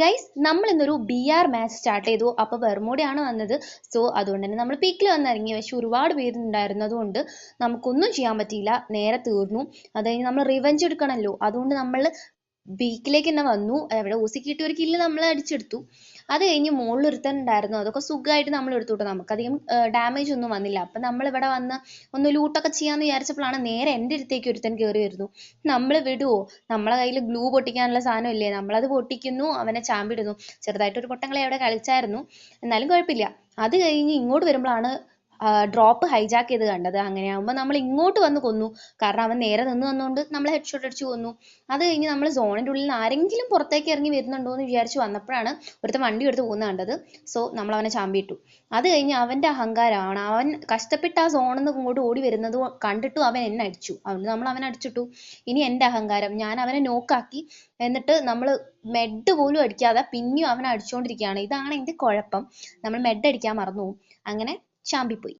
Guys നമ്മൾ ഇന്നൊരു B R match start ചെയ്തു അപ്പോൾ ബെർമോഡയാണ് വന്നത്. സോ അതുകൊണ്ട് തന്നെ നമ്മൾ പീക്കിൽ വന്നിറങ്ങി. പക്ഷെ ഒരുപാട് പേരുണ്ടായിരുന്നതുകൊണ്ട് നമുക്കൊന്നും ചെയ്യാൻ പറ്റിയില്ല. നേരെ തീർന്നു. അത് കഴിഞ്ഞ് നമ്മൾ റിവഞ്ച് എടുക്കണമല്ലോ അതുകൊണ്ട് നമ്മൾ ബീക്കിലേക്ക് തന്നെ വന്നു. അവിടെ ഓസി കിട്ടിയ ഒരു കില്ല് നമ്മൾ അടിച്ചെടുത്തു. അത് കഴിഞ്ഞ് മുകളിൽ ഒരുത്തൻ ഉണ്ടായിരുന്നു അതൊക്കെ സുഖമായിട്ട് നമ്മൾ എടുത്തു കേട്ടോ നമുക്കധികം ഡാമേജ് ഒന്നും വന്നില്ല. അപ്പം നമ്മൾ ഇവിടെ വന്ന് ഒന്ന് ലൂട്ടൊക്കെ ചെയ്യാന്ന് വിചാരിച്ചപ്പോഴാണ് നേരെ എന്റെ അടുത്തേക്ക് ഒരുത്തൻ കയറി വരുന്നു. നമ്മൾ വിടുവോ? നമ്മളെ കയ്യിൽ ഗ്ലൂ പൊട്ടിക്കാനുള്ള സാധനം ഇല്ലേ നമ്മളത് പൊട്ടിക്കുന്നു അവനെ ചാമ്പിടുന്നു. ചെറുതായിട്ടൊരു പൊട്ടങ്ങളെ അവിടെ കളിച്ചായിരുന്നു. എന്നാലും കുഴപ്പമില്ല. അത് കഴിഞ്ഞ് ഇങ്ങോട്ട് വരുമ്പോഴാണ് ഡ്രോപ്പ് ഹൈജാക്ക് ചെയ്ത് കണ്ടത്. അങ്ങനെയാകുമ്പോൾ നമ്മൾ ഇങ്ങോട്ട് വന്ന് കൊന്നു. കാരണം അവൻ നേരെ നിന്ന് വന്നുകൊണ്ട് ഹെഡ് ഷോട്ട് അടിച്ച് കൊന്നു. അത് കഴിഞ്ഞ് നമ്മൾ സോണിന്റെ ഉള്ളിൽ നിന്ന് ആരെങ്കിലും പുറത്തേക്ക് ഇറങ്ങി വരുന്നുണ്ടോ എന്ന് വിചാരിച്ച് വന്നപ്പോഴാണ് ഒരുത്തൻ വണ്ടി എടുത്ത് പോകുന്ന കണ്ടത്. സോ നമ്മൾ അവനെ ചാമ്പിയിട്ടു. അത് കഴിഞ്ഞ് അവന്റെ അഹങ്കാരമാണ്. അവൻ കഷ്ടപ്പെട്ട് ആ സോണിൽ നിന്ന് ഇങ്ങോട്ട് ഓടി വരുന്നത് കണ്ടിട്ടും അവൻ എന്നെ അടിച്ചു. അതുകൊണ്ട് നമ്മൾ അവനെ അടിച്ചിട്ടു. ഇനി എന്റെ അഹങ്കാരം. ഞാൻ അവനെ നോക്കാക്കി എന്നിട്ട് നമ്മൾ മെഡ് പോലും അടിക്കാതെ പിന്നെയും അവനെ അടിച്ചുകൊണ്ടിരിക്കുകയാണ് ഇതാണ് എന്റെ കുഴപ്പം. നമ്മൾ മെഡ് അടിക്കാൻ മറന്നു അങ്ങനെ ചാമ്പിപ്പോയി.